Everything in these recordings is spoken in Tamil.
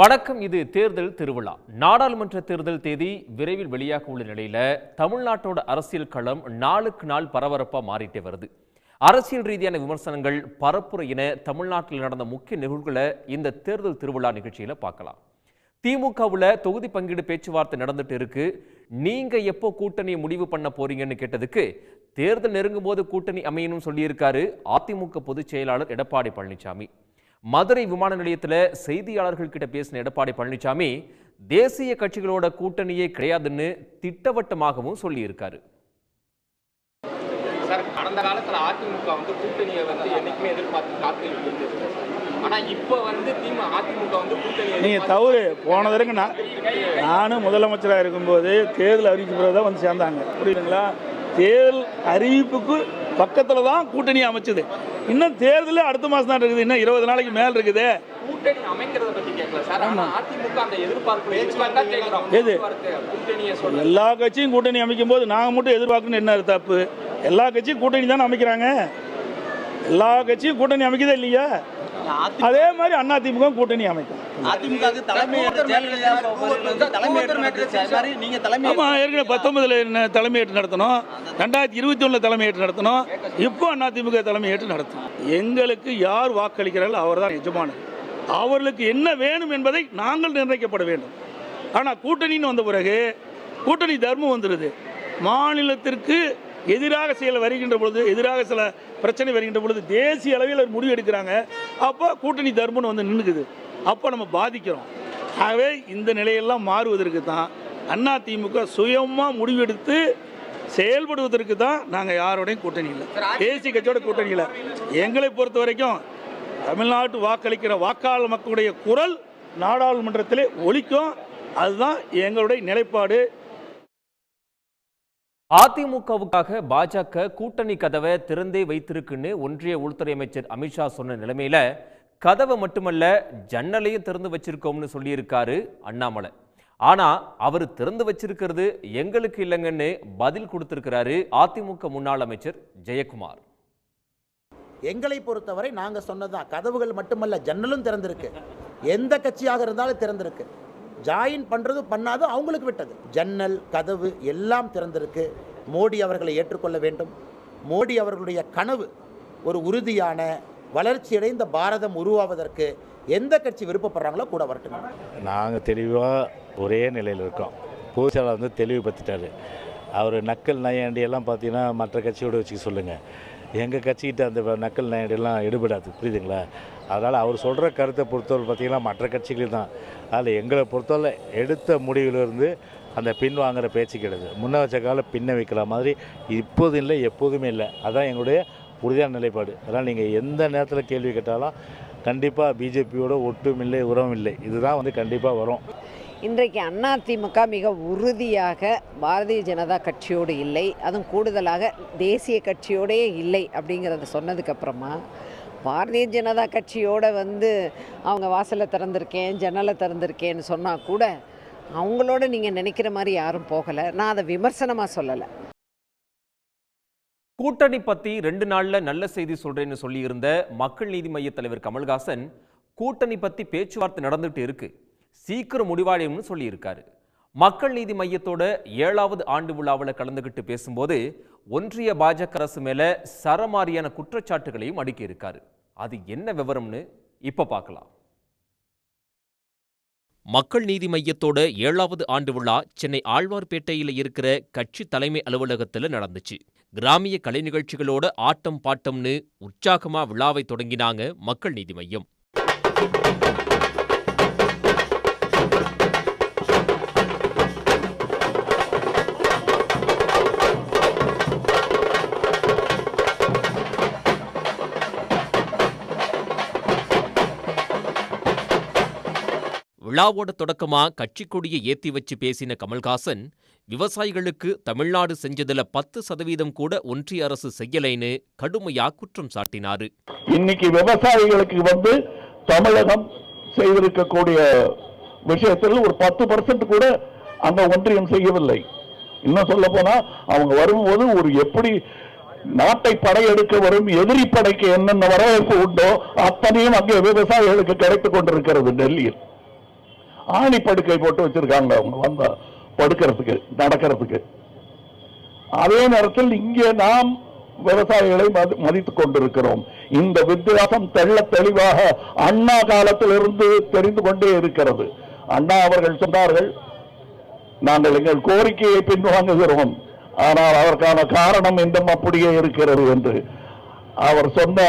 வணக்கம் இது தேர்தல் திருவிழா. நாடாளுமன்ற தேர்தல் தேதி விரைவில் வெளியாக உள்ள நிலையில தமிழ்நாட்டோட அரசியல் களம் நாளுக்கு நாள் பரபரப்பா மாறிட்டே வருது. அரசியல் ரீதியான விமர்சனங்கள் பரப்புரை என தமிழ்நாட்டில் நடந்த முக்கிய நிகழ்வுகளை இந்த தேர்தல் திருவிழா நிகழ்ச்சியில பார்க்கலாம். திமுகவுல தொகுதி பங்கீடு பேச்சுவார்த்தை நடந்துட்டு இருக்கு. நீங்க எப்போ கூட்டணியை முடிவு பண்ண போறீங்கன்னு கேட்டதுக்கு தேர்தல் நெருங்கும் போது கூட்டணி அமையணும் சொல்லியிருக்காரு அதிமுக பொதுச் செயலாளர் எடப்பாடி பழனிசாமி. மதுரை விமான நிலையத்தில் செய்தியாளர்கள் கிட்ட பேசின எடப்பாடி பழனிசாமி தேசிய கட்சிகளோட கூட்டணியே கிடையாதுன்னு திட்டவட்டமாகவும் சொல்லியிருக்காரு. சார் கடந்த காலத்துல அதிமுக வந்து கூட்டணியை வந்து என்னைக்குமே எதிர்பார்த்து காத்துக்கிட்டு இருந்தது ஆனா இப்ப வந்து திமுக அதிமுக வந்து கூட்டணி நீங்கள் தவறு. போன தடவை நான் நானும் முதலமைச்சராக இருக்கும்போது தேர்தல் பிறகு தான் வந்து சேர்ந்தாங்க. புரியுதுங்களா? தேர்தல் அறிவிப்புக்கு பக்கத்தில் தான் கூட்டணி அமைச்சது. இன்னும் தேர்தலே அடுத்த மாதம் தான் இருக்குது. இன்னும் இருபது நாளைக்கு மேல் இருக்குது. கூட்டணி அமைக்கிறத பத்தி கேட்கல சார். ஆனா அதிமுக அந்த எதிர்பார்ப்பு பேச்சுவார்த்தை கேட்கிறோம். எது? எல்லா கட்சியும் கூட்டணி அமைக்கும் போது நாங்கள் மட்டும் எதிர்பார்க்கணும் என்ன தப்பு எல்லா கட்சியும் கூட்டணி தானே அமைக்கிறாங்க? எல்லா கட்சியும் கூட்டணி அமைக்குதா இல்லையா? அதே மாதிரி அதிமுக கூட்டணி அமைக்கும். ஆமாம் ஏற்கனவே பத்தொன்பதுல என்ன தலைமையேற்று நடத்தணும். ரெண்டாயிரத்தி இருபத்தி ஒன்றில் தலைமையேற்று நடத்தணும். இப்போ அதிமுக தலைமையேற்று நடத்தணும். எங்களுக்கு யார் வாக்களிக்கிறார்கள் அவர் தான் எஜமானர். அவர்களுக்கு என்ன வேணும் என்பதை நாங்கள் நிர்ணயிக்கப்பட வேண்டும். ஆனால் கூட்டணின்னு வந்த பிறகு கூட்டணி தர்மம் வந்துடுது மாநிலத்திற்கு எதிராக செயல் வருகின்ற பொழுது எதிராக சில பிரச்சனை வருகின்ற பொழுது தேசிய அளவில் ஒரு முடிவு எடுக்கிறாங்க. அப்போ கூட்டணி தர்மம்னு வந்து நின்றுக்குது அப்போ நம்ம பாதிக்கிறோம். ஆகவே இந்த நிலையெல்லாம் மாறுவதற்கு தான் அதிமுக சுயமாக முடிவெடுத்து செயல்படுவதற்கு தான் நாங்கள் யாரோடையும் கூட்டணி இல்லை. தேசிய கட்சியோட கூட்டணி இல்லை. எங்களை பொறுத்த வரைக்கும் தமிழ்நாட்டு வாக்களிக்கிற வாக்காளர் மக்களுடைய குரல் நாடாளுமன்றத்திலே ஒலிக்கும். அதுதான் எங்களுடைய நிலைப்பாடு. அதிமுகவுக்காக பாஜக கூட்டணி கதவை திறந்தே வைத்திருக்குன்னு ஒன்றிய உள்துறை அமைச்சர் அமித்ஷா சொன்ன நிலைமையில கதவை மட்டுமல்ல ஜன்னலையும் திறந்து வச்சிருக்கோம்னு சொல்லியிருக்காரு அண்ணாமலை. ஆனா அவர் திறந்து வச்சிருக்கிறது எங்களுக்கு இல்லைங்கன்னு பதில் கொடுத்திருக்கிறாரு அதிமுக முன்னாள் அமைச்சர் ஜெயக்குமார். எங்களை பொறுத்தவரை நாங்கள் சொன்னதுதான் கதவுகள் மட்டுமல்ல ஜன்னலும் திறந்திருக்கு. எந்த கட்சியாக இருந்தாலும் திறந்திருக்கு. ஜாயின் பண்ணுறது பண்ணாதோ அவங்களுக்கு விட்டது. ஜன்னல் கதவு எல்லாம் திறந்திருக்கு. மோடி அவர்களை ஏற்றுக்கொள்ள வேண்டும். மோடி அவர்களுடைய கனவு ஒரு உறுதியான வளர்ச்சியடைந்த பாரதம் உருவாவதற்கு எந்த கட்சி விருப்பப்படுறாங்களோ கூட வரட்டுங்க. நாங்கள் தெளிவாக ஒரே நிலையில் இருக்கோம். பூசாலா வந்து தெளிவுபடுத்திட்டாரு. அவர் நக்கல் நையாண்டி எல்லாம் பார்த்தீங்கன்னா மற்ற கட்சியோடு வச்சுக்க சொல்லுங்கள் எங்கள் கட்சிக்கிட்ட அந்த நக்கல் நையாண்டியெல்லாம் எடுபடாது. புரியுதுங்களா? அதனால் அவர் சொல்கிற கருத்தை பொறுத்தவரை பார்த்தீங்கன்னா மற்ற கட்சிகள் தான். அதில் எங்களை பொறுத்தவரை எடுத்த முடிவிலிருந்து அந்த பின் வாங்குகிற பேச்சு கிடையாது. முன்ன வச்ச காலம் பின்ன வைக்கிற மாதிரி இப்போதும் இல்லை எப்போதுமே இல்லை. அதுதான் எங்களுடைய உறுதியான நிலைப்பாடு. அதனால் நீங்கள் எந்த நேரத்தில் கேள்வி கேட்டாலும் கண்டிப்பாக பிஜேபியோட ஒட்டும் இல்லை உறவும் இல்லை. இதுதான் வந்து கண்டிப்பாக வரும். இன்றைக்கு அதிமுக மிக உறுதியாக பாரதிய ஜனதா கட்சியோடு இல்லை. அதுவும் கூடுதலாக தேசிய கட்சியோடே இல்லை அப்படிங்கிறத சொன்னதுக்கப்புறமா பாரதிய ஜனதா கட்சியோட வந்து அவங்க வாசலை திறந்திருக்கேன் ஜன்னலை திறந்திருக்கேன்னு சொன்னால் கூட அவங்களோட நீங்கள் நினைக்கிற மாதிரி யாரும் போகலை. நான் அதை விமர்சனமாக சொல்லலை. கூட்டணி பற்றி ரெண்டு நாளில் நல்ல செய்தி சொல்கிறேன்னு சொல்லியிருந்த மக்கள் நீதி மைய தலைவர் கமல்ஹாசன் கூட்டணி பற்றி பேச்சுவார்த்தை நடந்துகிட்டு இருக்கு. சீக்கிரம் முடிவாடையும்னு சொல்லியிருக்காரு. மக்கள் நீதி மையத்தோட ஏழாவது ஆண்டு விழாவில் கலந்துகிட்டு பேசும்போது ஒன்றிய பாஜக அரசு மேல சரமாரியான குற்றச்சாட்டுகளையும் அடுக்கியிருக்காரு. அது என்ன விவரம்னு இப்ப பார்க்கலாம். மக்கள் நீதி மையத்தோட ஏழாவது ஆண்டு விழா சென்னை ஆழ்வார்பேட்டையில் இருக்கிற கட்சி தலைமை அலுவலகத்தில் நடந்துச்சு. கிராமிய கலை நிகழ்ச்சிகளோட ஆட்டம் பாட்டம்னு உற்சாகமா விழாவை தொடங்கினாங்க மக்கள் நீதி மையம். விழாவோட தொடக்கமா கட்சி கொடியை ஏத்தி வச்சு பேசின கமல்ஹாசன் விவசாயிகளுக்கு தமிழ்நாடு செஞ்சதுல பத்து சதவீதம் கூட ஒன்றிய அரசு செய்யலைன்னு கடுமையா குற்றம் சாட்டினாரு. இன்னைக்கு விவசாயிகளுக்கு வந்து தமிழகம் செய்திருக்கக்கூடிய விஷயத்தில் ஒரு பத்து பர்சன்ட் கூட அந்த ஒன்றியம் செய்யவில்லை. இன்னும் சொல்ல போனா அவங்க வரும்போது ஒரு எப்படி நாட்டை படையெடுக்க வரும் எதிரி படைக்கு என்னென்ன வரவேற்பு உண்டோ அத்தனையும் அங்கே விவசாயிகளுக்கு கிடைத்துக் கொண்டிருக்கிறது டெல்லியில். ஆணி படுக்கை போட்டு வச்சிருக்காங்க. அவங்க வந்த படுக்கிறதுக்கு நடக்கிறதுக்கு. அதே நேரத்தில் இங்கே நாம் விவசாயிகளை மதி- மதித்துக் கொண்டிருக்கிறோம். இந்த வித்தியாசம் தெள்ள தெளிவாக அண்ணா காலத்திலிருந்து தெரிந்து கொண்டே இருக்கிறது. அண்ணா அவர்கள் சொன்னார்கள் நாங்கள் எங்கள் கோரிக்கையை பின்வாங்குகிறோம். ஆனால் அதற்கான காரணம் இன்னும் அப்படியே இருக்கிறது என்று. அவர் சொன்ன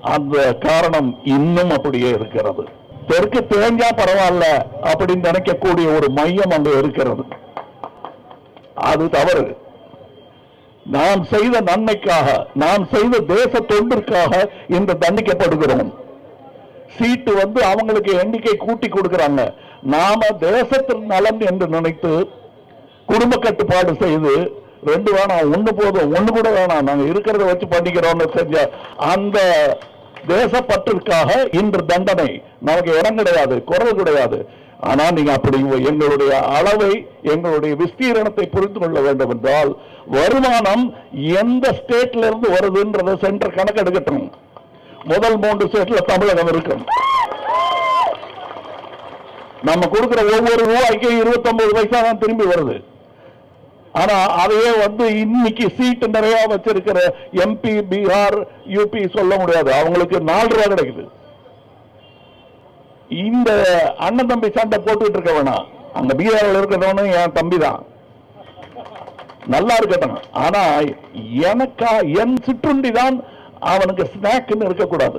அந்த காரணம் இன்னும் அப்படியே இருக்கிறது. தெற்கு தேஞ்சா பரவாயில்ல அப்படின்னு நினைக்கக்கூடிய ஒரு மையம் அங்கு இருக்கிறது. அது தவறு. நாம் செய்த நன்மைக்காக நாம் செய்த தேச தொண்டிற்காக இந்த தண்டிக்கப்படுகிறோம். சீட்டு வந்து அவங்களுக்கு எண்ணிக்கை கூட்டி கொடுக்கறாங்க. நாம தேசத்தின் நலன் என்று நினைத்து குடும்ப கட்டுப்பாடு செய்து ரெண்டு வேணாம் ஒண்ணு போதும் ஒண்ணு கூட வேணாம் நாங்க இருக்கிறத வச்சு பண்ணிக்கிறோம்னு செஞ்ச அந்த தேசப்பற்றிற்காக இன்று தண்டனை. நமக்கு இடம் கிடையாது குரல் கிடையாது. ஆனா நீங்க அப்படி எங்களுடைய அளவை எங்களுடைய விஸ்தீரணத்தை புரிந்து கொள்ள வேண்டும் என்றால் வருமானம் எந்த ஸ்டேட்ல இருந்து வருதுன்றத சென்டர் கணக்கெடுக்கட்டும் முதல் மூன்று ஸ்டேட்ல தமிழகம் இருக்கும். நம்ம கொடுக்கிற ஒவ்வொரு ரூபாய்க்கும் இருபத்தொன்பது பைசா தான் திரும்பி வருது. ஆனா அதையே வந்து இன்னைக்கு சீட்டு நிறைய வச்சிருக்கிற எம்பி பீகார் யூபி சொல்ல முடியாது. அவங்களுக்கு நாலு ரூபா கிடைக்குது. இந்த அண்ணன் தம்பி சண்டை போட்டுட்டு இருக்க வேணாம். அந்த பீகாரில் இருக்கிறவனும் என் தம்பி தான். நல்லா இருக்கட்டும். ஆனா எனக்கா என் சிற்றுண்டி தான் அவனுக்கு ஸ்நாக்னு இருக்கக்கூடாது.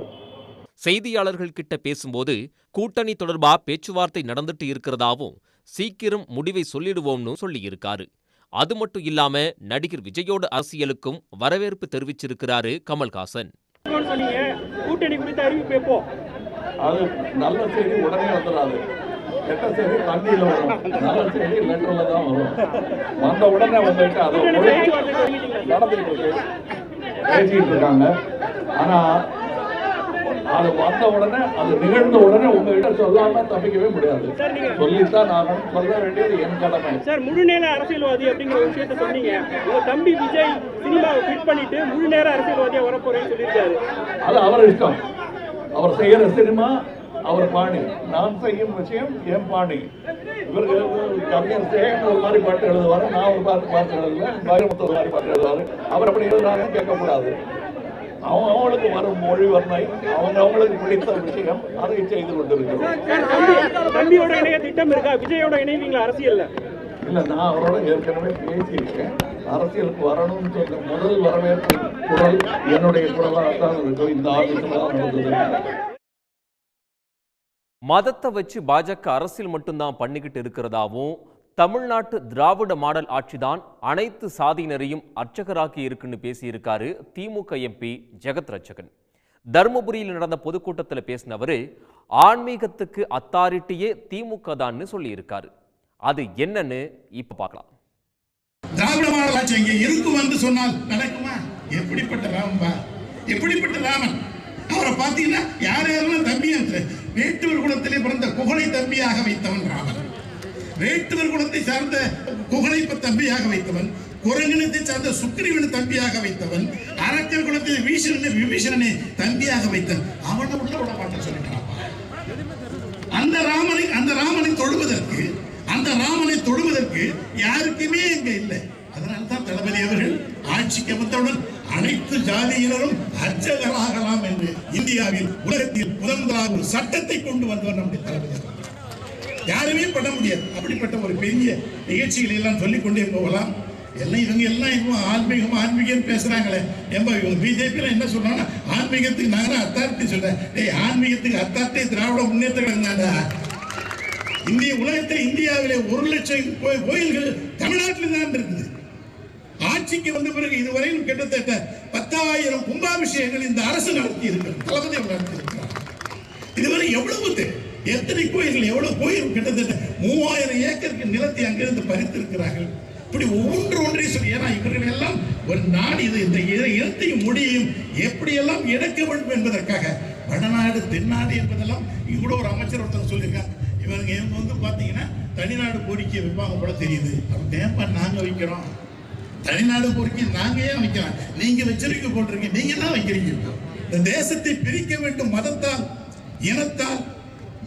செய்தியாளர்கள் கிட்ட பேசும்போது கூட்டணி தொடர்பா பேச்சுவார்த்தை நடந்துட்டு இருக்கிறதாவும் சீக்கிரம் முடிவை சொல்லிடுவோம்னு சொல்லியிருக்காரு. அது மட்டும் இல்லாம நடிகர் விஜயோட அரசியலுக்கும் வரவேற்பு தெரிவிச்சிருக்கிறாரு கமல்ஹாசன். சொன்னீங்க கூட்டணி குறித்த அறிவிப்பு எப்போ? அது நல்ல செய்தி உடனே வந்துடாது. கெட்ட செய்தி தண்ணியில வரும். நல்ல செய்தி லெட்டர்ல தான் வரும். வந்த உடனே வந்துட்டு அது கூட்டணி ஒரே- பேச்சுவார்த்தை தொடங்கிட்டீங்களா நடந்துட்டு இருக்கு. இருக்காங்க. ஆனா அது வந்த உடனே அது நிகழ்ந்த உடனே உங்ககிட்ட சொல்லாம தப்பிக்கவே முடியாது. சொல்லித்தான் நான் சொல்ல வேண்டியது என் கடமை. சார் முழு நேர அரசியல்வாதி அப்படிங்கிற விஷயத்த சொன்னீங்க. உங்க தம்பி விஜய் சினிமாவை ஃபிட் பண்ணிட்டு முழு நேர அரசியல்வாதியா வரப்போறேன்னு சொல்லியிருக்காரு. அது அவர் இஷ்டம். அவர் செய்யற சினிமா அவர் பாணி. நான் செய்யும் விஷயம் என் பாணி. இவருக்கு கவிஞர் சேகன் ஒரு மாதிரி பாட்டு எழுதுவாரு நான் ஒரு பாட்டு பாட்டு எழுதுவேன் வைரமுத்து ஒரு மாதிரி பாட்டு எழுதுவாரு. அவர் அப்படி எழுதுறாருன்னு கேட்கக்கூடாது. அவங்க அவங்களுக்கு வரும் மொழி வர்ணை அவங்க அவங்களுக்கு பிடித்த விஷயம் அதை செய்து கொண்டிருக்கிறோம். தம்பியோட இணைய திட்டம் இருக்கா? விஜயோட இணைவீங்களா? அரசியல்ல? இல்ல நான் அவரோட ஏற்கனவே பேசியிருக்கேன். அரசியலுக்கு வரணும்னு சொன்ன முதல் வரவேற்பு குரல் என்னுடைய குரலாக தான் இருக்கும் இந்த ஆபீஸ்ல தான் நடந்தது. மதத்தை வச்சு பாஜக அரசியல் மட்டும்தான் பண்ணிக்கிட்டு இருக்கிறதாவும் தமிழ்நாட்டு திராவிட மாடல் ஆட்சிதான் அனைத்து சாதியினரையும் அர்ச்சகராக்கி இருக்குன்னு பேசியிருக்காரு திமுக எம்பி ஜெகத் ரட்சகன். தருமபுரியில் நடந்த பொதுக்கூட்டத்தில் பேசினவர் ஆன்மீகத்துக்கு அத்தாரிட்டியே திமுக தான்னு சொல்லியிருக்காரு. அது என்னன்னு இப்ப பார்க்கலாம் திராவிட மாடல் ஆட்சி இங்கே இருக்கும் என்று சொன்னால் நடக்குமா? எப்படிப்பட்ட ராமன்பா எப்படிப்பட்ட ராமன்? அவரை பார்த்தீங்கன்னா யார் யாரெல்லாம் தம்பியா வேட்டுவர் குலத்திலே பிறந்த குகனை தம்பியாக வைத்தவன் ராமன். வேட்டுவர் குலத்தை சார்ந்த குகனை தம்பியாக வைத்தவன் குரங்கினத்தை சார்ந்த சுக்கிரீவனை தம்பியாக வைத்தவன் அரக்கர் குலத்தை வீசணனை விபீஷணனை தம்பியாக வைத்தவன். அவனை உள்ள விட மாட்டேன் சொல்லிட்டான். அந்த ராமனை அந்த ராமனை தொழுவதற்கு அந்த ராமனை தொழுவதற்கு யாருக்குமே இங்க இல்லை. அதனால்தான் தளபதி அவர்கள் ஆட்சிக்கு வந்தவுடன் அனைத்து ஜாதியினரும் அர்ச்சகராகலாம் என்று இந்தியாவில் உலகத்தில் முதன்முதலாக ஒரு சட்டத்தை கொண்டு வந்தவர் நம்முடைய தளபதி அவர்கள். யாருமே பண்ண முடியாது. அப்படிப்பட்ட ஒரு பெரிய நிகழ்ச்சிகளை எல்லாம் சொல்லி கொண்டே போகலாம் எல்லாம் இவங்க எல்லாம் இப்போ ஆன்மீகம் ஆன்மீகம் பேசுறாங்களே. ஏம்பா இவங்க பிஜேபியில் என்ன சொல்றாங்கன்னா ஆன்மீகத்துக்கு நான் அத்தாரிட்டி சொல்றேன். டேய் ஆன்மீகத்துக்கு அத்தாரிட்டி திராவிட முன்னேற்ற கழகம்தான்டா இந்திய உலகத்தில் இந்தியாவிலே ஒரு லட்சம் கோயில்கள் தமிழ்நாட்டில் தான் இருக்குது. ஆட்சிக்கு வந்த பிறகு இதுவரையும் கிட்டத்தட்ட பத்தாயிரம் கும்பாபிஷேகங்கள் இந்த அரசு நடத்தி இருக்கிறது தளபதி நடத்தி இருக்கிறார் இதுவரை எவ்வளவு தேவை? எத்தனை கோயில்கள் எவ்வளவு கோயில் கிட்டத்தட்ட மூவாயிரம் ஏக்கருக்கு நிலத்தை அங்கிருந்து பறித்திருக்கிறார்கள். இப்படி ஒவ்வொன்று ஒன்றையும் சொல்லி ஏன்னா இவர்கள் எல்லாம் ஒரு நாடு இது. இந்த இன- இனத்தையும் மொழியையும் எப்படியெல்லாம் இணைக்க வேண்டும் என்பதற்காக வடநாடு தென்னாடு என்பதெல்லாம் இவ்வளோ ஒரு அமைச்சர் ஒருத்தர் சொல்லியிருக்காங்க. இவங்க இவங்க வந்து பார்த்தீங்கன்னா தனிநாடு கோரிக்கை வைப்பாங்க போல தெரியுது. அப்படி ஏன்பா நாங்கள் வைக்கிறோம்? தனிநாடு கோரிக்கை நாங்க ஏன் வைக்கிறோம் நீங்க வச்சிருக்க போட்டிருக்கீங்க நீங்க தான் வைக்கிறீங்க. இந்த தேசத்தை பிரிக்க வேண்டும் மதத்தால் இனத்தால்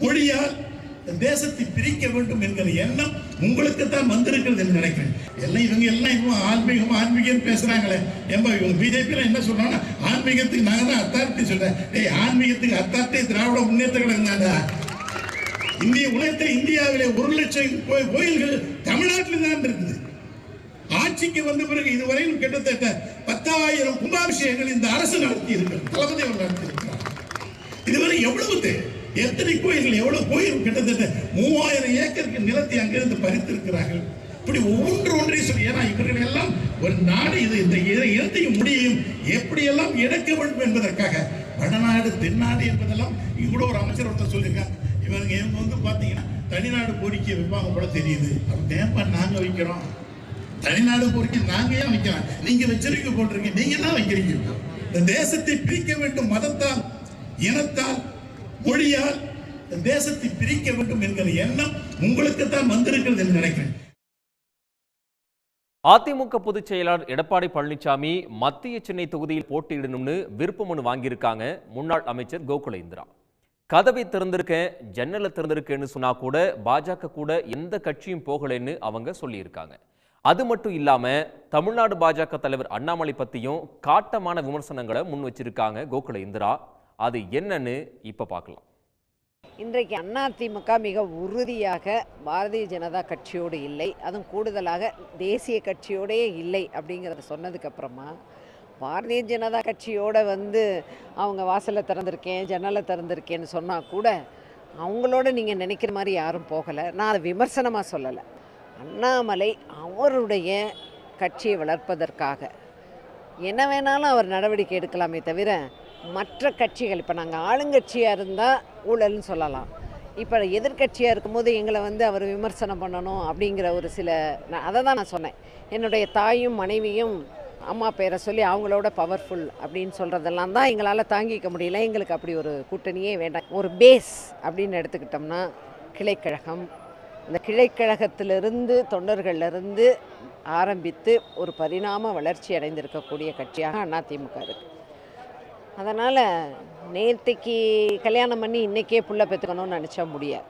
மொழியால் இந்த தேசத்தை பிரிக்க வேண்டும் என்கிற எண்ணம் உங்களுக்கு தான் வந்திருக்கிறது என்று நினைக்கிறேன். எல்லாம் இவங்க எல்லாம் இவங்க ஆன்மீகம் ஆன்மீகம் பேசுறாங்களே. ஏம்பா இவங்க பிஜேபி என்ன சொல்றாங்கன்னா ஆன்மீகத்துக்கு நான் தான் அத்தாரிட்டி சொல்றேன். ஏய் ஆன்மீகத்துக்கு அத்தாரிட்டி திராவிட முன்னேற்ற கழகம் இந்திய உலகத்தில் இந்தியாவிலே ஒரு லட்சம் கோயில்கள் தமிழ்நாட்டில் தான் இருக்குது. ஆட்சிக்கு வந்த பிறகு இதுவரையும் கிட்டத்தட்ட பத்தாயிரம் கும்பாபிஷேகங்கள் இந்த அரசு நடத்தி இருக்கிறது தளபதி அவர் நடத்தி இருக்கிறார் இதுவரை எவ்வளவு தே- எத்தனை கோயில்கள் எவ்வளவு கோயில் கிட்டத்தட்ட மூவாயிரம் ஏக்கருக்கு நிலத்தை அங்கிருந்து பறித்திருக்கிறார்கள். இப்படி ஒவ்வொன்று ஒன்றையும் சொல்லி ஏன்னா இவர்கள் எல்லாம் ஒரு நாடு இது இந்த இர- இனத்தையும் முடியையும் எப்படியெல்லாம் இழக்க வேண்டும் என்பதற்காக வடநாடு தென்னாடு என்பதெல்லாம் இவ்வளோ ஒரு அமைச்சர் ஒருத்தர் சொல்லியிருக்காங்க. இவங்க இவங்க வந்து பார்த்தீங்கன்னா தனிநாடு கோரிக்கை வைப்பாங்க போல தெரியுது. அப்படி ஏன்பா நாங்க வைக்கிறோம். தனிநாடு கோரிக்கை நாங்க ஏன் வைக்கிறோம் நீங்க வச்சிருக்க போட்டிருக்கீங்க நீங்க தான் வைக்கிறீங்க. இந்த தேசத்தை பிரிக்க வேண்டும் மதத்தால் இனத்தால் மொழியால் தேசத்தை பிரிக்க வேண்டும் என்கிற எண்ணம் உங்களுக்கு தான் வந்திருக்கிறது என்று நினைக்கிறேன். அதிமுக பொதுச் செயலாளர் எடப்பாடி பழனிசாமி மத்திய சென்னை தொகுதியில் போட்டியிடணும்னு விருப்ப மனு வாங்கியிருக்காங்க முன்னாள் அமைச்சர் கோகுல இந்திரா கதவை திறந்திருக்கேன் ஜன்னலை திறந்திருக்கேன்னு சொன்னா கூட பாஜக கூட எந்த கட்சியும் போகலைன்னு அவங்க சொல்லியிருக்காங்க. அது மட்டும் இல்லாம தமிழ்நாடு பாஜக தலைவர் அண்ணாமலை பத்தியும் காட்டமான விமர்சனங்களை முன் வச்சிருக்காங்க கோகுல இந்திரா அது என்னன்னு இப்போ பார்க்கலாம். இன்றைக்கு அதிமுக மிக உறுதியாக பாரதிய ஜனதா கட்சியோடு இல்லை. அதுவும் கூடுதலாக தேசிய கட்சியோடே இல்லை அப்படிங்கிறத சொன்னதுக்கப்புறமா பாரதிய ஜனதா கட்சியோடு வந்து அவங்க வாசலை திறந்திருக்கேன் ஜன்னலை திறந்திருக்கேன்னு சொன்னால் கூட அவங்களோட நீங்கள் நினைக்கிற மாதிரி யாரும் போகலை. நான் அதை விமர்சனமாக சொல்லலை. அண்ணாமலை அவருடைய கட்சியை வளர்ப்பதற்காக. என்ன வேணாலும் அவர் நடவடிக்கை எடுக்கலாமே தவிர மற்ற கட்சிகள் இப்போ நாங்கள் ஆளுங்கட்சியாக இருந்தால் ஊழல்னு சொல்லலாம். இப்போ எதிர்க்கட்சியாக இருக்கும்போது எங்களை வந்து அவர் விமர்சனம் பண்ணணும் அப்படிங்கிற ஒரு சில நான் அதை தான் நான் சொன்னேன். என்னுடைய தாயும் மனைவியும் அம்மா பேரை சொல்லி அவங்களோட பவர்ஃபுல் அப்படின்னு சொல்கிறதெல்லாம் தான் எங்களால் தாங்கிக்க முடியல. எங்களுக்கு அப்படி ஒரு கூட்டணியே வேண்டாம். ஒரு பேஸ் அப்படின்னு எடுத்துக்கிட்டோம்னா கிளைக்கழகம். இந்த கிளைக்கழகத்திலிருந்து தொண்டர்களிலிருந்து ஆரம்பித்து ஒரு பரிணாம வளர்ச்சி அடைந்திருக்கக்கூடிய கட்சியாக அதிமுக இருக்குது அதனால் நேற்றுக்கு கல்யாணம் பண்ணி இன்றைக்கே புள்ள பெற்றுக்கணும்னு நினச்சா முடியாது.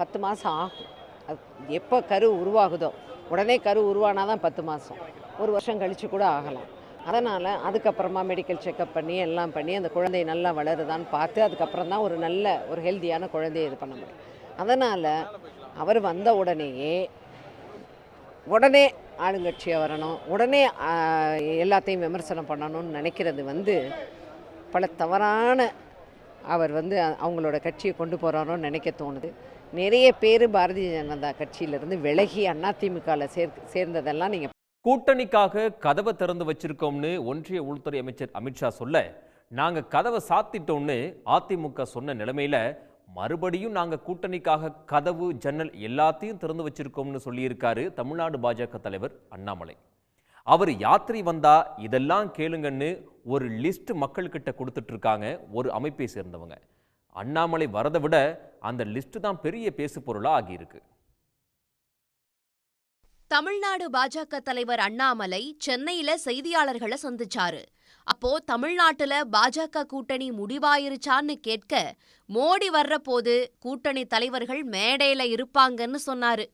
பத்து மாதம் ஆகும். அது எப்போ கரு உருவாகுதோ உடனே கரு உருவானா தான் பத்து மாதம் ஒரு வருஷம் கழித்து கூட ஆகலாம். அதனால் அதுக்கப்புறமா மெடிக்கல் செக்கப் பண்ணி எல்லாம் பண்ணி அந்த குழந்தை நல்லா வளருதான்னு பார்த்து அதுக்கப்புறம் தான் ஒரு நல்ல ஒரு ஹெல்த்தியான குழந்தையை இது பண்ண முடியும். அதனால் அவர் வந்த உடனேயே உடனே ஆளுங்கட்சியாக வரணும் உடனே எல்லாத்தையும் விமர்சனம் பண்ணணும்னு நினைக்கிறது வந்து பல தவறான அவர் வந்து அவங்களோட கட்சியை கொண்டு போகிறாரோன்னு நினைக்க தோணுது. நிறைய பேர் பாரதிய ஜனதா கட்சியிலிருந்து விலகி அதிமுகவில் சேர் சேர்ந்ததெல்லாம் நீங்கள் கூட்டணிக்காக கதவை திறந்து வச்சிருக்கோம்னு ஒன்றிய உள்துறை அமைச்சர் அமித்ஷா சொல்ல நாங்கள் கதவை சாத்திட்டோம்னு அதிமுக சொன்ன நிலைமையில் மறுபடியும் நாங்கள் கூட்டணிக்காக கதவு ஜன்னல் எல்லாத்தையும் திறந்து வச்சிருக்கோம்னு சொல்லியிருக்காரு தமிழ்நாடு பாஜக தலைவர் அண்ணாமலை. அவர் யாத்திரை வந்தா இதெல்லாம் கேளுங்கன்னு ஒரு லிஸ்ட் மக்கள்கிட்ட கொடுத்துட்டு இருக்காங்க ஒரு அமைப்பை சேர்ந்தவங்க. அண்ணாமலை வரதை விட அந்த லிஸ்ட் தான் பெரிய பேசு பொருளா ஆகியிருக்கு. தமிழ்நாடு பாஜக தலைவர் அண்ணாமலை சென்னையில செய்தியாளர்களை சந்திச்சாரு. அப்போ தமிழ்நாட்டுல பாஜக கூட்டணி முடிவாயிருச்சான்னு கேட்க மோடி வர்ற போது கூட்டணி தலைவர்கள் மேடையில இருப்பாங்கன்னு சொன்னாரு.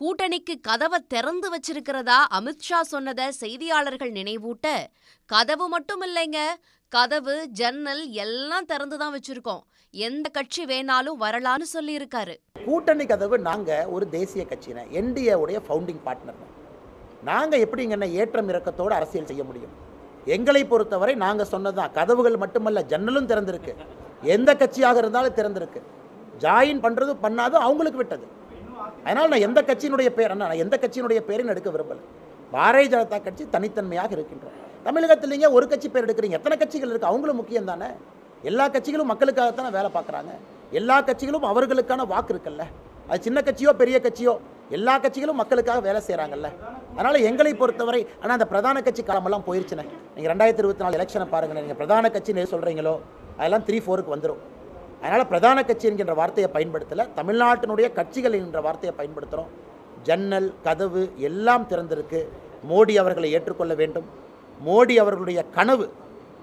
கூட்டணிக்கு கதவை திறந்து வச்சிருக்கிறதா அமித்ஷா சொன்னதை செய்தியாளர்கள் நினைவூட்ட கதவு மட்டும் இல்லைங்க. கதவு ஜன்னல் எல்லாம் திறந்து தான் வச்சிருக்கோம். எந்த கட்சி வேணாலும் வரலான்னு சொல்லியிருக்காரு. கூட்டணி கதவு நாங்கள் ஒரு தேசிய கட்சின என்டிஏ உடைய ஃபவுண்டிங் பார்ட்னர் நாங்கள் எப்படிங்கண்ணா ஏற்றம் இறக்கத்தோடு அரசியல் செய்ய முடியும்? எங்களை பொறுத்தவரை நாங்கள் சொன்னதுதான் கதவுகள் மட்டுமல்ல ஜன்னலும் திறந்திருக்கு. எந்த கட்சியாக இருந்தாலும் திறந்திருக்கு. ஜாயின் பண்ணுறதும் பண்ணாது அவங்களுக்கு விட்டது. அதனால் நான் எந்த கட்சியினுடைய பேர் நான் எந்த கட்சியினுடைய பேரையும் எடுக்க விரும்பலை. பாரதிய ஜனதா கட்சி தனித்தன்மையாக இருக்கின்றோம் தமிழகத்தில் நீங்கள் ஒரு கட்சி பேர் எடுக்கிறீங்க. எத்தனை கட்சிகள் இருக்குது அவங்களும் முக்கியம் தானே? எல்லா கட்சிகளும் மக்களுக்காகத்தானே வேலை பார்க்குறாங்க. எல்லா கட்சிகளும் அவர்களுக்கான வாக்கு இருக்குல்ல. அது சின்ன கட்சியோ பெரிய கட்சியோ எல்லா கட்சிகளும் மக்களுக்காக வேலை செய்கிறாங்கல்ல அதனால் எங்களை பொறுத்தவரை ஆனால் அந்த பிரதான கட்சி காலமெல்லாம் போயிருச்சுனே நீங்கள் ரெண்டாயிரத்தி இருபத்தி நாலு எலெக்ஷனை பாருங்கள் நீங்கள் பிரதான கட்சின்னு சொல்கிறீங்களோ அதெல்லாம் த்ரீ ஃபோருக்கு வந்துடும் அதனால் பிரதான கட்சி என்கின்ற வார்த்தையை பயன்படுத்தலை. தமிழ்நாட்டினுடைய கட்சிகள் என்கின்ற வார்த்தையை பயன்படுத்துகிறோம் ஜன்னல் கதவு எல்லாம் திறந்திருக்கு. மோடி அவர்களை ஏற்றுக்கொள்ள வேண்டும். மோடி அவர்களுடைய கனவு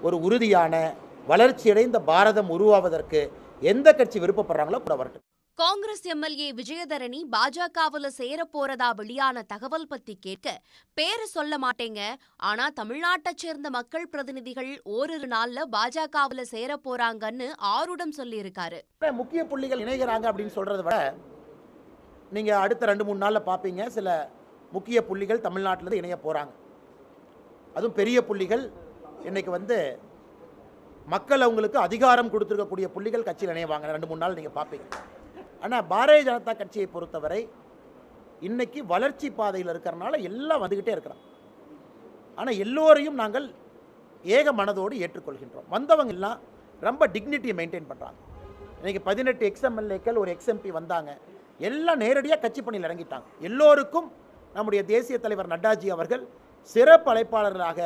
ஒரு உறுதியான வளர்ச்சியடைந்த பாரதம் உருவாவதற்கு எந்த கட்சி விருப்பப்படுறாங்களோ கூட வரட்டும். காங்கிரஸ் எம்எல்ஏ விஜயதரணி பாஜகவுல சேர வெளியான தகவல் பத்தி கேட்க பேரு சொல்ல மாட்டேங்க. ஆனா தமிழ்நாட்டை சேர்ந்த மக்கள் பிரதிநிதிகள் ஓரிரு நாள்ல பாஜகவுல சேரப்போறாங்கன்னு ஆருடம் சொல்லியிருக்காரு. முக்கிய புள்ளிகள் இணைகிறாங்க அப்படின்னு சொல்றத விட நீங்கள் அடுத்த ரெண்டு மூணு நாளில் பார்ப்பீங்க சில முக்கிய புள்ளிகள் தமிழ்நாட்டிலேருந்து இணைய போகிறாங்க அதுவும் பெரிய புள்ளிகள் இன்னைக்கு வந்து மக்கள் அவங்களுக்கு அதிகாரம் கொடுத்துருக்கக்கூடிய புள்ளிகள் கட்சியில் இணைவாங்க ரெண்டு மூணு நாள் நீங்கள் பார்ப்பீங்க ஆனால் பாரதிய ஜனதா கட்சியை பொறுத்தவரை இன்றைக்கி வளர்ச்சி பாதையில் இருக்கிறனால எல்லாம் வந்துக்கிட்டே இருக்கிறோம் ஆனால் எல்லோரையும் நாங்கள் ஏக மனதோடு ஏற்றுக்கொள்கின்றோம். வந்தவங்க எல்லாம் ரொம்ப டிக்னிட்டியை மெயின்டைன் பண்ணுறாங்க இன்றைக்கி பதினெட்டு எக்ஸ்எம்எல்ஏக்கள் ஒரு எக்ஸ்எம்பி வந்தாங்க. எல்லாம் நேரடியாக கட்சி பணியில் இறங்கிட்டாங்க. எல்லோருக்கும் நம்முடைய தேசிய தலைவர் நட்டாஜி அவர்கள் சிறப்பு அழைப்பாளர்களாக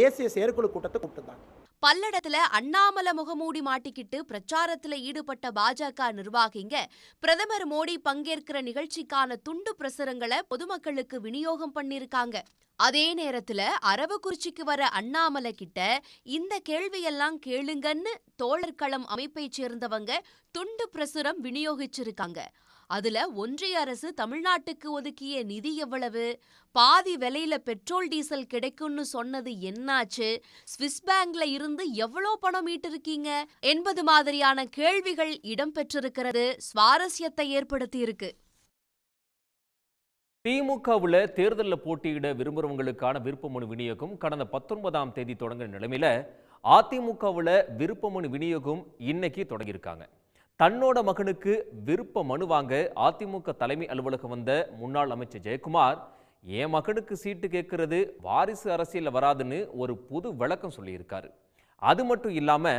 தேசிய செயற்குழு கூட்டத்தை கூப்பிட்டுருந்தாங்க. பல்லடத்துல அண்ணாமலை முகமூடி மாட்டிக்கிட்டு பிரச்சாரத்துல ஈடுபட்ட பாஜக நிர்வாகிங்க பிரதமர் மோடி பங்கேற்கிற நிகழ்ச்சிக்கான துண்டு பிரசுரங்களை பொதுமக்களுக்கு விநியோகம் பண்ணிருக்காங்க அதே நேரத்துல அரவக்குறிச்சிக்கு வர அண்ணாமலை கிட்ட இந்த கேள்வியெல்லாம் கேளுங்கன்னு தோழர்களம் அமைப்பைச் சேர்ந்தவங்க துண்டு பிரசுரம் விநியோகிச்சிருக்காங்க. அதுல ஒன்றிய அரசு தமிழ்நாட்டுக்கு ஒதுக்கிய நிதி எவ்வளவு? பாதி விலையில பெட்ரோல் டீசல் கிடைக்கும்னு சொன்னது என்னாச்சு? ஸ்விஸ் பேங்க்ல இருந்து எவ்வளோ பணம் மீட்டிருக்கீங்க? என்பது மாதிரியான கேள்விகள் இடம்பெற்றிருக்கிறது சுவாரஸ்யத்தை ஏற்படுத்தியிருக்கு. திமுகவில் தேர்தலில் போட்டியிட விரும்புகிறவங்களுக்கான விருப்ப மனு விநியோகம் கடந்த பத்தொன்பதாம் தேதி தொடங்கின நிலைமையில அதிமுகவில் விருப்ப மனு விநியோகம் இன்னைக்கு தொடங்கியிருக்காங்க. தன்னோட மகனுக்கு விருப்ப மனு வாங்க அதிமுக தலைமை அலுவலகம் வந்த முன்னாள் அமைச்சர் ஜெயக்குமார் என் மகனுக்கு சீட்டு கேட்கறது வாரிசு அரசியலில் வராதுன்னு ஒரு புது விளக்கம் சொல்லியிருக்காரு. அது மட்டும் இல்லாம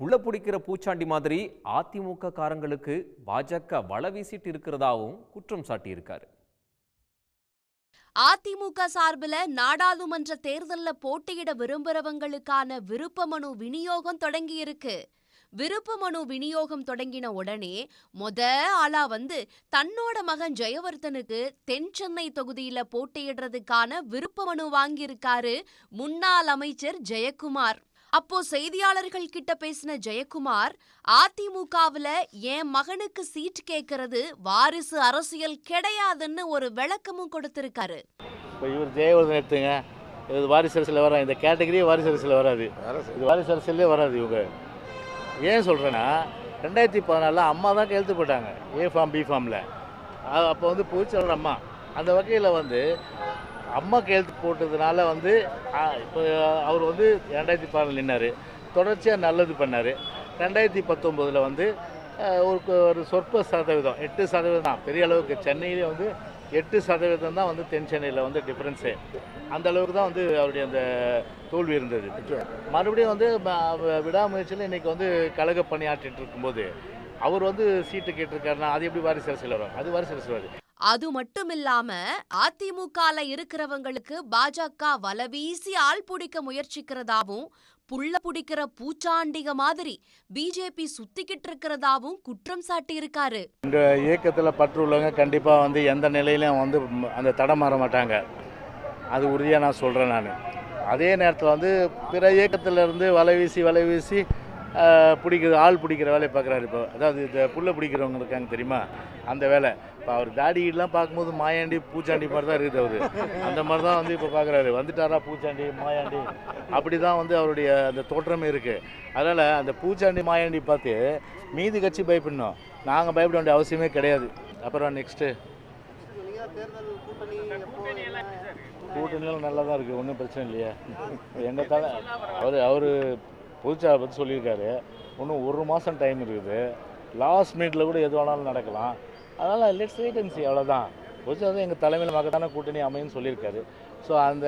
புள்ள பிடிக்கிற பூச்சாண்டி மாதிரி அதிமுக காரங்களுக்கு பாஜக வள வீசிட்டு இருக்கிறதாவும் குற்றம் சாட்டியிருக்காரு. அதிமுக சார்பில் நாடாளுமன்ற தேர்தலில் போட்டியிட விரும்புறவங்களுக்கான விருப்ப மனு விநியோகம் தொடங்கியிருக்கு. விருப்ப மனு விநியோகம் தொடங்கின உடனே மொத ஆளா வந்து தன்னோட மகன் ஜெயவர்தனுக்கு தென் சென்னை தொகுதியில போட்டியிடுறதுக்கான விருப்ப மனு வாங்கியிருக்காரு முன்னாள் அமைச்சர் ஜெயக்குமார். அப்போ செய்தியாளர்கள் கிட்ட பேசின ஜெயக்குமார் அதிமுகவுல என் மகனுக்கு சீட் கேட்கறது வாரிசு அரசியல் கிடையாதுன்னு ஒரு விளக்கமும் கொடுத்திருக்காரு. இப்போ இவர் ஜெயவர்தன் எடுத்துங்க. இது வாரிசு அரசியல் வராது. இந்த கேட்டகரியே வாரிசு அரசியல் வராது. இது வாரிசு அரசியலே வராது இவங்க. ஏன் சொல்கிறேன்னா ரெண்டாயிரத்தி பதினாலில் அம்மா தான் கையெழுத்து போட்டாங்க ஏ ஃபார்ம் பி ஃபார்மில் அப்போ வந்து பொதுச்செயலாளர் அம்மா. அந்த வகையில் வந்து அம்மா கையெழுத்து போட்டதுனால வந்து இப்போ அவர் வந்து ரெண்டாயிரத்தி பதினாலு நின்னார். தொடர்ச்சியாக நல்லது பண்ணார். ரெண்டாயிரத்தி பத்தொம்போதில் வந்து ஒரு ஒரு சொற்ப சதவீதம் எட்டு சதவீதம் தான். பெரிய அளவுக்கு சென்னையிலே வந்து எட்டு சதவீதம் தான் வந்து தென் சென்னையில் வந்து டிஃப்ரென்ஸு அந்த அளவுக்கு தான் வந்து அவருடைய அந்த தோல்வி இருந்தது. மறுபடியும் வந்து விடாமுயற்சியில் இன்றைக்கி வந்து கழக பணியாற்றிட்டு இருக்கும்போது அவர் வந்து சீட்டு கேட்டிருக்காருன்னா அது எப்படி வாரிசு அரசியல் வரும்? அது வாரிசு அரசியல் வருது. அது மட்டுமில்லாம அதிமுகல இருக்கிறவங்களுக்கு பாஜக வலவீசி ஆள் பிடிக்க முயற்சிக்கிறதாவும் புள்ள பிடிக்கிற பூச்சாண்டிக மாதிரி பிஜேபி சுத்திக்கிட்டு இருக்கிறதாவும் குற்றம் சாட்டியிருக்காரு. இந்த இயக்கத்தில் பற்று உள்ளவங்க கண்டிப்பாக வந்து எந்த நிலையிலையும் வந்து அந்த தடம் மாற மாட்டாங்க. அது உறுதியாக நான் சொல்கிறேன் நான். அதே நேரத்தில் வந்து பிற இயக்கத்துல இருந்து வலை வீசி வலை வீசி பிடிக்கிற ஆள் பிடிக்கிற வேலையை பார்க்குறாரு இப்போ. அதாவது இந்த புல்லை பிடிக்கிறவங்க இருக்காங்க தெரியுமா? அந்த வேலை. இப்போ அவர் தாடியெல்லாம் பார்க்கும்போது மாயாண்டி பூச்சாண்டி மாதிரி தான் இருக்குது அவர். அந்த மாதிரி தான் வந்து இப்போ பார்க்குறாரு. வந்துட்டாரா பூச்சாண்டி மாயாண்டி? அப்படி தான் வந்து அவருடைய அந்த தோற்றமே இருக்குது அதனால் அந்த பூச்சாண்டி மாயாண்டி பார்த்து மீதி கட்சி பயப்படணும். நாங்கள் பயப்பட வேண்டிய அவசியமே கிடையாது. அப்புறம் நெக்ஸ்ட்டு கூட்டணியெல்லாம் நல்லா தான் இருக்குது ஒன்றும் பிரச்சனை இல்லையா. எங்கள் தலை அவர் அவர் பொதுச்சாலை பற்றி சொல்லியிருக்காரு. இன்னும் ஒரு மாதம் டைம் இருக்குது. லாஸ்ட் மினிட்ல கூட எது வேணாலும் நடக்கலாம். அதனால் லெட்ஸ் வெயிட் அண்ட் சி அவ்வளோதான் எங்கள் தலைமையில் மகத்தான கூட்டணி அமையும் சொல்லியிருக்காரு. ஸோ அந்த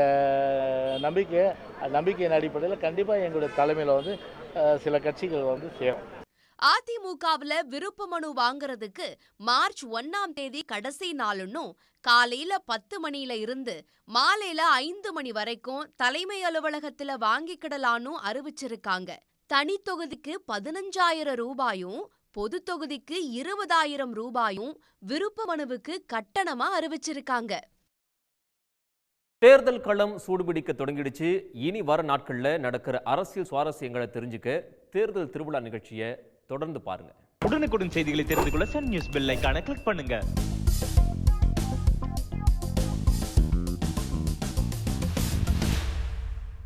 நம்பிக்கை அந்த நம்பிக்கையின் அடிப்படையில் கண்டிப்பாக எங்களுடைய தலைமையில் வந்து சில கட்சிகள் வந்து சேரும். அதிமுகவில் விருப்ப மனு வாங்குறதுக்கு மார்ச் ஒன்னாம் தேதி கடைசி நாளுன்னும் காலையில பத்து மணியில இருந்து மாலையில ஐந்து மணி வரைக்கும் தலைமை அலுவலகத்துல வாங்கிக்கிடலான்னு அறிவிச்சிருக்காங்க. தனி தொகுதிக்கு பதினஞ்சாயிரம் ரூபாயும் பொது தொகுதிக்கு இருபதாயிரம் ரூபாயும் விருப்ப மனுவுக்கு கட்டணமா அறிவிச்சிருக்காங்க. தேர்தல் களம் சூடுபிடிக்க தொடங்கிடுச்சு. இனி வர நாட்களில் நடக்கிற அரசியல் சுவாரஸ்யங்களை தெரிஞ்சுக்க தேர்தல் திருவிழா நிகழ்ச்சியை தொடர்ந்து பாருங்க. உடனுக்குடன் செய்திகளை தெரிந்து கொள்ள சன் நியூஸ் பெல் ஐகானை கிளிக் பண்ணுங்க.